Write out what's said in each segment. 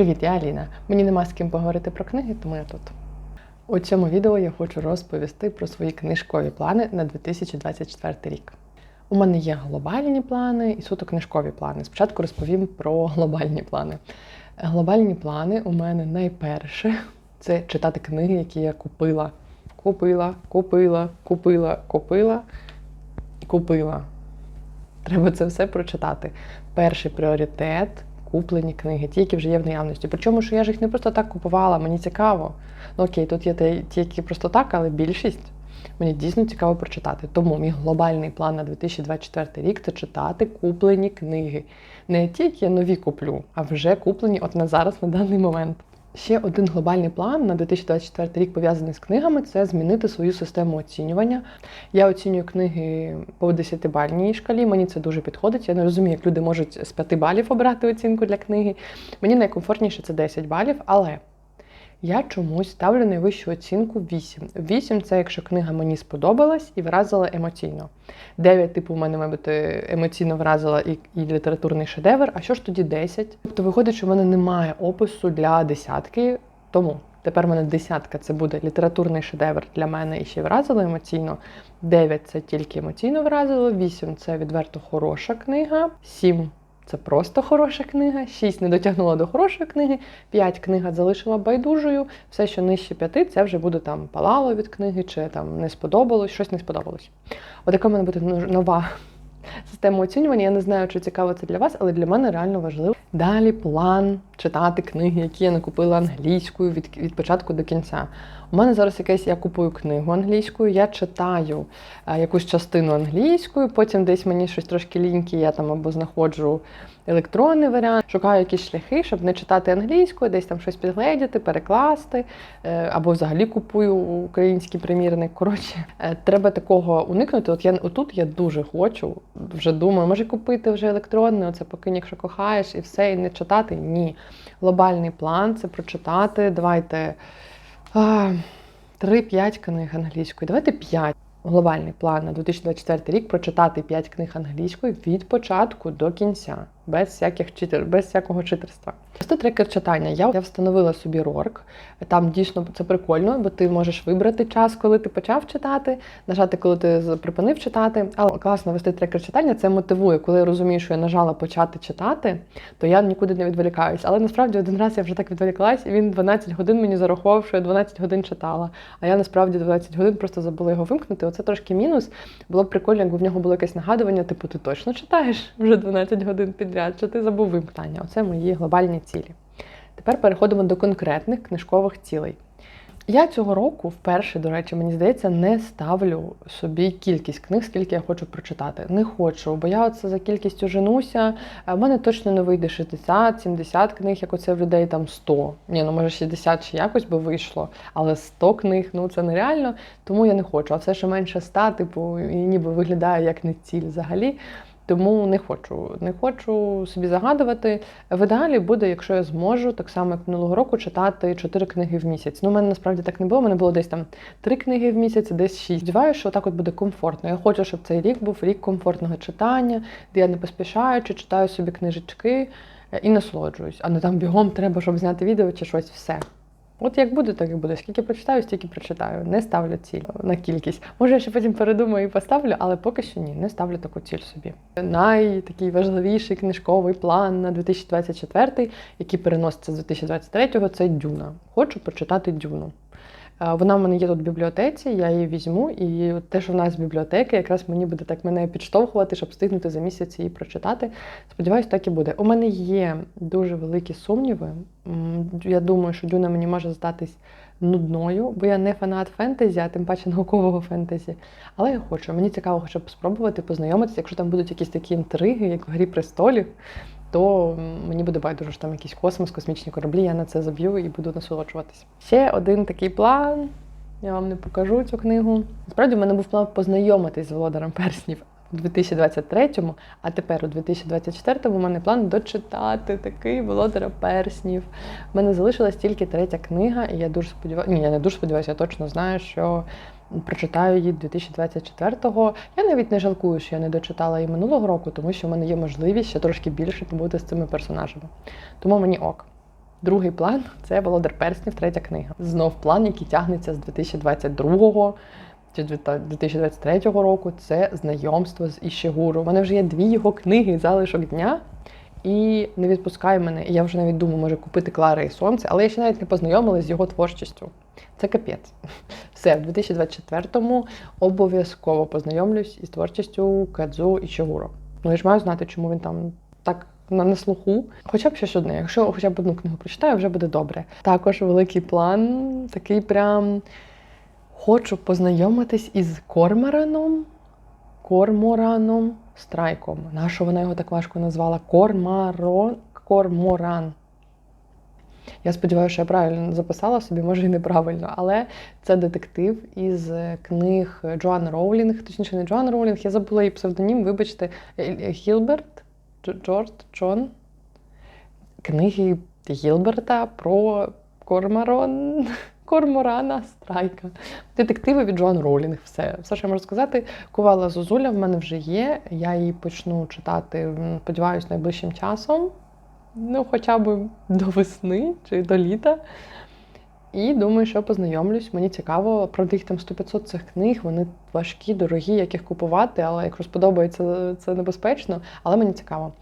Привіт, я Аліна. Мені нема з ким поговорити про книги, тому я тут. У цьому відео я хочу розповісти про свої книжкові плани на 2024 рік. У мене є глобальні плани і суто книжкові плани. Спочатку розповім про глобальні плани. Глобальні плани у мене найперше це читати книги, які я купила. Купила, купила, купила, купила і купила. Треба це все прочитати. Перший пріоритет куплені книги, ті, які вже є в наявності. Причому, що я ж їх не просто так купувала, мені цікаво. Ну окей, тут є ті, які просто так, але більшість мені дійсно цікаво прочитати. Тому мій глобальний план на 2024 рік це читати куплені книги. Не ті, які я нові куплю, а вже куплені от на зараз, на даний момент. Ще один глобальний план на 2024 рік пов'язаний з книгами це змінити свою систему оцінювання. Я оцінюю книги по 10-бальній шкалі. Мені це дуже підходить. Я не розумію, як люди можуть з 5 балів обрати оцінку для книги. Мені найкомфортніше це 10 балів, але я чомусь ставлю найвищу оцінку 8. 8 це якщо книга мені сподобалась і вразила емоційно. 9, типу, в мене, мабуть, емоційно вразила і, і літературний шедевр. А що ж тоді 10? Тобто виходить, що в мене немає опису для десятки. Тому тепер в мене десятка це буде літературний шедевр для мене і ще й вразило емоційно. 9 це тільки емоційно вразило, 8 це відверто хороша книга, 7 це просто хороша книга, 6 не дотягнула до хорошої книги, 5 книга залишила байдужою, все, що нижче 5, це вже буде там палало від книги, чи там не сподобалось, щось не сподобалось. Отака в мене буде нова система оцінювання. Я не знаю, чи цікаво це для вас, але для мене реально важливо. Далі план читати книги, які я накупила англійською від від початку до кінця. У мене зараз якась я купую книгу англійською, я читаю а, якусь частину англійською, потім десь мені щось трошки ліньки, я там або знаходжу електронний варіант, шукаю якісь шляхи, щоб не читати англійською, десь там щось підгледіти, перекласти, е, або взагалі купую український примірник. Коротше, е, треба такого уникнути. От я отут я дуже хочу, вже думаю, може купити вже електронний, оце поки якщо кохаєш, і все, і не читати. Ні. Глобальний план це прочитати. Давайте. 3-5 книг англійської. Давайте 5. Глобальний план на 2024 рік прочитати 5 книг англійської від початку до кінця, без всяких читер, без всякого читерства. Просто трекер читання. Я я встановила собі рорк. Там дійсно це прикольно, бо ти можеш вибрати час, коли ти почав читати, нажати, коли ти припинив читати. Але класно вести трекер читання, це мотивує. Коли я розумію, що я нажала почати читати, то я нікуди не відволікаюсь. Але насправді один раз я вже так відволіклась, і він 12 годин мені зарахував, що я 12 годин читала. А я насправді 12 годин просто забула його вимкнути. Оце трошки мінус. Було б прикольно, якби в нього було якесь нагадування, типу, ти точно читаєш вже 12 годин підряд, чи ти забув вимкнення. Оце мої глобальні цілі. Тепер переходимо до конкретних книжкових цілей. Я цього року вперше, до речі, мені здається, не ставлю собі кількість книг, скільки я хочу прочитати. Не хочу, бо я оце за кількістю женуся. У мене точно не вийде 60-70 книг, як оце в людей там 100. Ні, ну може 60 ще якось би вийшло, але 100 книг ну це нереально, тому я не хочу. А все, що менше 100, типу, і ніби виглядає як не ціль взагалі. Тому не хочу, не хочу собі загадувати. В ідеалі буде, якщо я зможу, так само як минулого року, читати 4 книги в місяць. Ну, у мене насправді так не було. У мене було десь там 3 книги в місяць, десь 6. Сподіваюся, що так от буде комфортно. Я хочу, щоб цей рік був рік комфортного читання, де я не поспішаючи, читаю собі книжечки і насолоджуюсь. А не там бігом треба, щоб зняти відео чи щось все. От як буде, так і буде. Скільки прочитаю, стільки прочитаю. Не ставлю ціль на кількість. Може, я ще потім передумаю і поставлю, але поки що ні, не ставлю таку ціль собі. Найтакий важливіший книжковий план на 2024, який переноситься з 2023-го, це Дюна. Хочу прочитати Дюну. Вона в мене є тут в бібліотеці, я її візьму, і те, що в нас з бібліотеки, якраз мені буде так мене підштовхувати, щоб встигнути за місяць її прочитати. Сподіваюсь, так і буде. У мене є дуже великі сумніви. Я думаю, що Дюна мені може здатись нудною, бо я не фанат фентезі, а тим паче наукового фентезі. Але я хочу. Мені цікаво, хоча б спробувати познайомитися, якщо там будуть якісь такі інтриги, як в Грі престолів то мені буде байдуже, що там якийсь космос, космічні кораблі, я на це заб'ю і буду насолоджуватись. Ще один такий план. Я вам не покажу цю книгу. Насправді, в мене був план познайомитись з володарем перснів у 2023-му, а тепер у 2024-му у мене план дочитати такий володаря перснів. У мене залишилась тільки третя книга, і я дуже сподіваюся, ні, я не дуже сподіваюся, я точно знаю, що прочитаю її 2024-го. Я навіть не жалкую, що я не дочитала її минулого року, тому що в мене є можливість ще трошки більше побути з цими персонажами. Тому мені ок. Другий план це Володар Перснів, третя книга. Знов план, який тягнеться з 2022 чи 2023 року. Це знайомство з Ішігуру. У мене вже є дві його книги залишок дня. І не відпускає мене. І я вже навіть думаю, може купити Клари і Сонце, але я ще навіть не познайомилася з його творчістю. Це капець. Все, в 2024-му обов'язково познайомлюсь із творчістю Кадзу і Чигуро. Ну я ж маю знати, чому він там так на, на слуху. Хоча б щось одне. Якщо хоча б одну книгу прочитаю, вже буде добре. Також великий план, такий прям хочу познайомитись із Кормораном. Кормораном Страйком. Нащо вона його так важко назвала? Кормарон, Корморан. Я сподіваюся, що я правильно записала собі, може і неправильно, але це детектив із книг Джоан Роулінг, точніше, не Джоан Роулінг, я забула її псевдонім, вибачте, Гілберт, Джордж, Джон. Книги Гілберта про Кормарон. Корморана Страйка. Детективи від Джоан Роулінг. Все, все, що я можу сказати. Кувала Зозуля в мене вже є. Я її почну читати, сподіваюся, найближчим часом. Ну, хоча б до весни чи до літа. І думаю, що познайомлюсь. Мені цікаво, правда, їх там 100-500 цих книг, вони важкі, дорогі, як їх купувати, але якщо сподобається, це небезпечно. Але мені цікаво.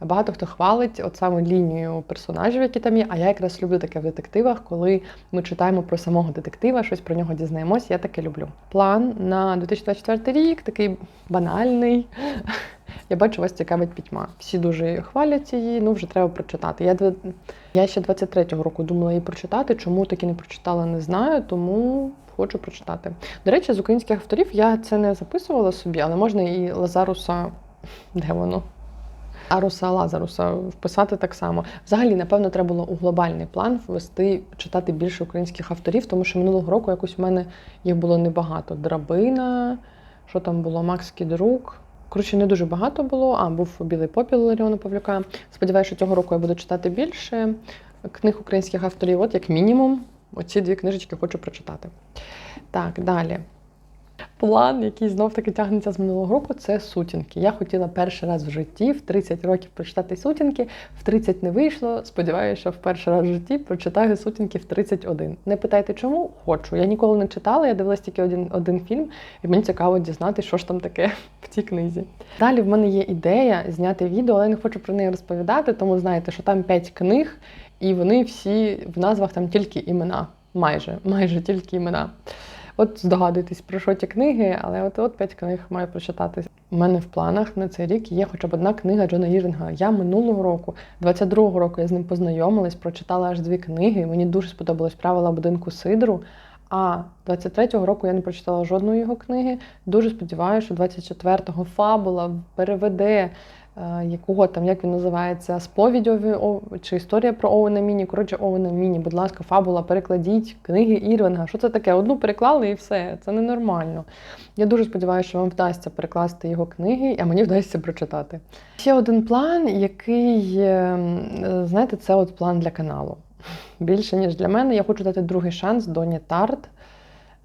Багато хто хвалить от саме лінію персонажів, які там є. А я якраз люблю таке в детективах, коли ми читаємо про самого детектива, щось про нього дізнаємося. Я таке люблю. План на 2024 рік такий банальний. Я бачу, вас цікавить пітьма. Всі дуже хвалять її, ну вже треба прочитати. Я я ще 23-го року думала її прочитати. Чому таки не прочитала, не знаю, тому хочу прочитати. До речі, з українських авторів я це не записувала собі, але можна і Лазаруса. Де воно? Аруса Лазаруса вписати так само. Взагалі, напевно, треба було у глобальний план ввести читати більше українських авторів, тому що минулого року якось у мене їх було небагато. Драбина, що там було, Макс Кідрук. Коротше, не дуже багато було. А, був білий попіл Ларіона Павлюка. Сподіваюся, що цього року я буду читати більше книг українських авторів. От, як мінімум, оці дві книжечки хочу прочитати. Так, далі. План, який знов таки тягнеться з минулого року, це сутінки. Я хотіла перший раз в житті в 30 років прочитати сутінки, в 30 не вийшло. Сподіваюся, що в перший раз в житті прочитаю сутінки в 31. Не питайте, чому хочу. Я ніколи не читала, я дивилась тільки один один фільм, і мені цікаво дізнатися, що ж там таке в цій книзі. Далі в мене є ідея зняти відео, але я не хочу про неї розповідати, тому знаєте, що там 5 книг, і вони всі в назвах там тільки імена. Майже, майже тільки імена. От здогадуйтесь, про що ті книги, але от от п'ять книг маю прочитати. У мене в планах на цей рік є хоча б одна книга Джона Гірінга. Я минулого року, 22-го року, я з ним познайомилась, прочитала аж дві книги. Мені дуже сподобалось правила будинку Сидру. А 23-го року я не прочитала жодної його книги. Дуже сподіваюся, що 24-го фабула переведе якого там, як він називається, сповідь чи історія про Оуена Міні. Коротше, Оуена Міні, будь ласка, фабула, перекладіть книги Ірвінга. Що це таке? Одну переклали і все. Це ненормально. Я дуже сподіваюся, що вам вдасться перекласти його книги, а мені вдасться прочитати. Ще один план, який, е, знаєте, це от план для каналу. Більше, ніж для мене. Я хочу дати другий шанс Доні Тарт.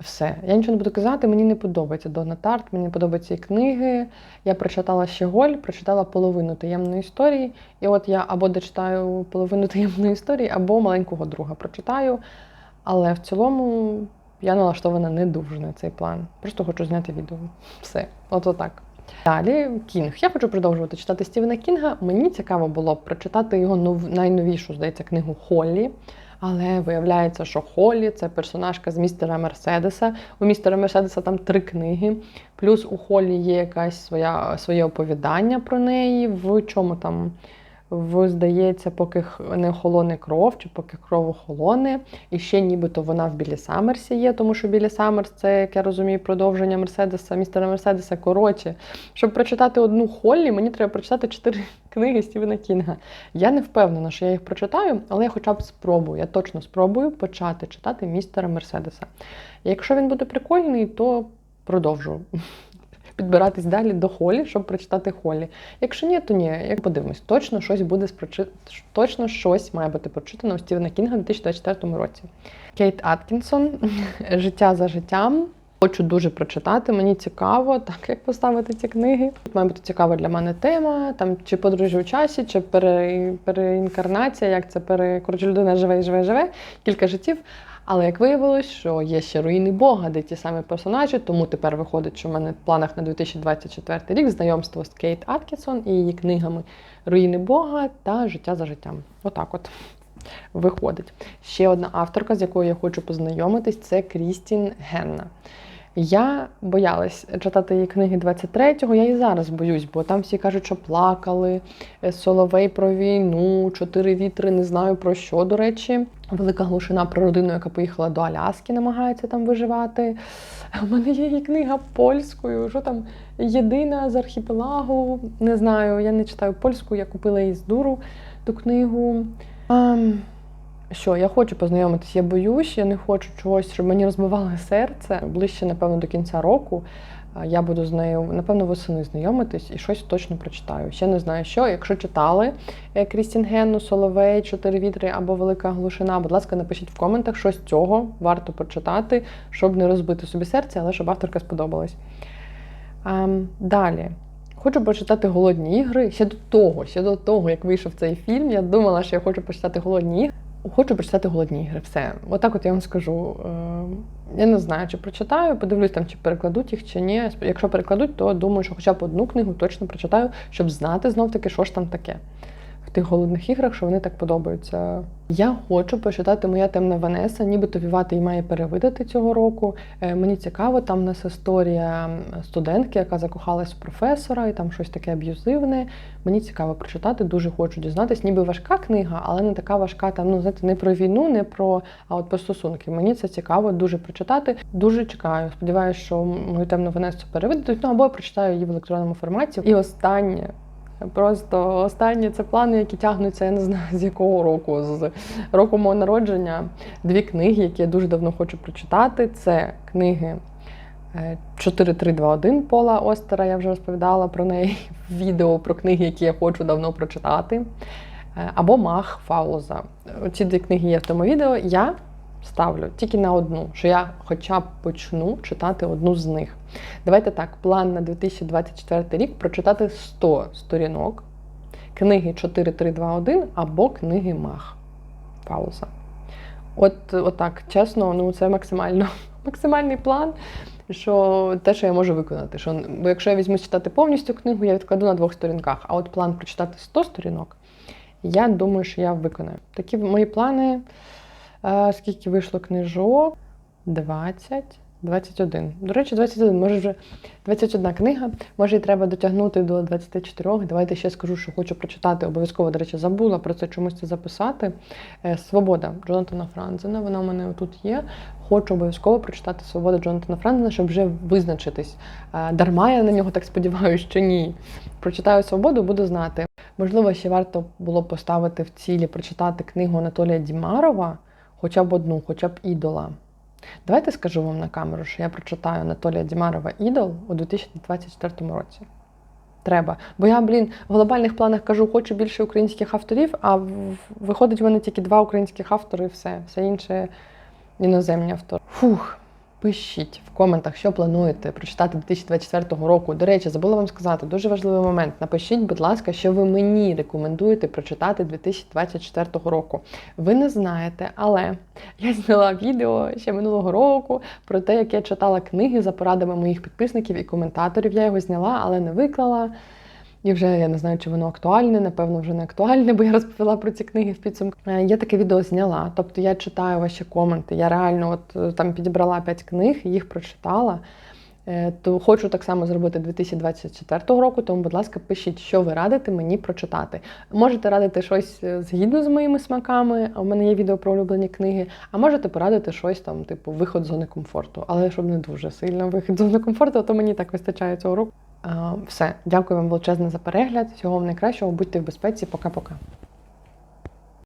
Все. Я нічого не буду казати, мені не подобається Дона Тарт, мені не подобаються і книги. Я прочитала Щеголь, прочитала половину таємної історії. І от я або дочитаю половину таємної історії, або маленького друга прочитаю. Але в цілому я налаштована не дуже на цей план. Просто хочу зняти відео. Все, от отак. Далі Кінг. Я хочу продовжувати читати Стівена Кінга. Мені цікаво було прочитати його нов... найновішу, здається, книгу Холлі. Але виявляється, що Холлі це персонажка з містера Мерседеса. У містера Мерседеса там три книги. Плюс у Холлі є якась своя своє оповідання про неї, в чому там в, здається, поки не охолоне кров, чи поки кров охолоне. І ще нібито вона в Білі Саммерсі є, тому що Білі Саммерс це, як я розумію, продовження Мерседеса, містера Мерседеса. Коротше, щоб прочитати одну Холлі, мені треба прочитати чотири книги Стівена Кінга. Я не впевнена, що я їх прочитаю, але я хоча б спробую. Я точно спробую почати читати містера Мерседеса. Якщо він буде прикольний, то продовжу підбиратись далі до холі, щоб прочитати холі. Якщо ні, то ні. Як подивимось, точно щось буде спрочи... точно щось має бути прочитано у Стівена Кінга у 2024 році. Кейт Аткінсон Життя за життям. Хочу дуже прочитати. Мені цікаво, так як поставити ці книги. Тут Має бути цікава для мене тема, там чи подорожі у часі, чи пере, переінкарнація, як це пере... Коротше, людина живе і живе, живе, кілька життів. Але як виявилось, що є ще руїни Бога, де ті самі персонажі, тому тепер виходить, що в мене в планах на 2024 рік знайомство з Кейт Аткінсон і її книгами Руїни Бога та Життя за життям. Отак от виходить. Ще одна авторка, з якою я хочу познайомитись, це Крістін Генна. Я боялась читати її книги 23-го, я і зараз боюсь, бо там всі кажуть, що плакали, е, Соловей про війну, чотири вітри, не знаю про що, до речі. Велика глушина про родину, яка поїхала до Аляски, намагається там виживати. У мене є її книга польською. Що там єдина з архіпелагу? Не знаю, я не читаю польську, я купила її з дуру ту книгу. Ам, що, я хочу познайомитись, я боюсь, я не хочу чогось, щоб мені розбивали серце. Ближче, напевно, до кінця року. Я буду з нею, напевно, восени знайомитись і щось точно прочитаю. Ще не знаю, що. Якщо читали е, Крістін Генну, Соловей, Чотири вітри або Велика Глушина, будь ласка, напишіть в коментах, що з цього варто прочитати, щоб не розбити собі серце, але щоб авторка сподобалась. Далі. Хочу прочитати голодні ігри. Ще до того, ще до того, як вийшов цей фільм, я думала, що я хочу почитати голодні ігри. Хочу прочитати голодні ігри. Все. Отак от я вам скажу. Е, Я не знаю, чи прочитаю, подивлюсь там, чи перекладуть їх, чи ні. Якщо перекладуть, то думаю, що хоча б одну книгу точно прочитаю, щоб знати знов таки, що ж там таке. В тих голодних іграх, що вони так подобаються. Я хочу почитати моя темна Ванеса, нібито Вівати її має перевидати цього року. Е, Мені цікаво, там у нас історія студентки, яка закохалась в професора, і там щось таке аб'юзивне. Мені цікаво прочитати, дуже хочу дізнатись. Ніби важка книга, але не така важка, там, ну, знаєте, не про війну, не про а от про стосунки. Мені це цікаво дуже прочитати. Дуже чекаю. Сподіваюся, що мою темну Венесу переведуть, ну або я прочитаю її в електронному форматі. І останнє. Просто останні це плани, які тягнуться, я не знаю з якого року, з року мого народження. Дві книги, які я дуже давно хочу прочитати. Це книги е, 4321 Пола Остера. Я вже розповідала про неї в відео про книги, які я хочу давно прочитати. Е, Або Мах Фауза. Ці дві книги є в тому відео. Я ставлю тільки на одну, що я хоча б почну читати одну з них. Давайте так, план на 2024 рік прочитати 100 сторінок книги 4321 або книги Мах Фауза. От, отак, чесно, ну це максимально максимальний план. Що те, що я можу виконати. Що, бо якщо я візьму читати повністю книгу, я відкладу на двох сторінках. А от план прочитати 100 сторінок, я думаю, що я виконаю. Такі мої плани. Скільки вийшло книжок? 20. 21. До речі, 21, може вже 21 книга. Може, і треба дотягнути до 24. Давайте ще скажу, що хочу прочитати. Обов'язково, до речі, забула про це чомусь це записати. Е, Свобода Джонатана Франзена. Вона в мене тут є. Хочу обов'язково прочитати Свобода Джонатана Франзена, щоб вже визначитись. Е, Дарма я на нього так сподіваюся, що ні. Прочитаю свободу, буду знати. Можливо, ще варто було поставити в цілі прочитати книгу Анатолія Дімарова, хоча б одну, хоча б ідола. Давайте скажу вам на камеру, що я прочитаю Анатолія Дімарова Ідол у 2024 році. Треба. Бо я, блін, в глобальних планах кажу, хочу більше українських авторів, а виходить в мене тільки два українських автори і все. Все інше іноземні автори. Фух. Пишіть в коментах, що плануєте прочитати 2024 року. До речі, забула вам сказати дуже важливий момент. Напишіть, будь ласка, що ви мені рекомендуєте прочитати 2024 року. Ви не знаєте, але я зняла відео ще минулого року про те, як я читала книги за порадами моїх підписників і коментаторів. Я його зняла, але не виклала. І вже я не знаю, чи воно актуальне, напевно, вже не актуальне, бо я розповіла про ці книги в підсумку. Е, Я таке відео зняла. Тобто я читаю ваші коменти. Я реально от е, там підібрала 5 книг, їх прочитала. Е, То хочу так само зробити 2024 року, тому, будь ласка, пишіть, що ви радите мені прочитати. Можете радити щось згідно з моїми смаками, у мене є відео про улюблені книги, а можете порадити щось там, типу, виход з зони комфорту, але щоб не дуже сильно вихід з зони комфорту, то мені так вистачає цього року. Е, Все, дякую вам величезне за перегляд. Всього вам найкращого, будьте в безпеці. Пока-пока.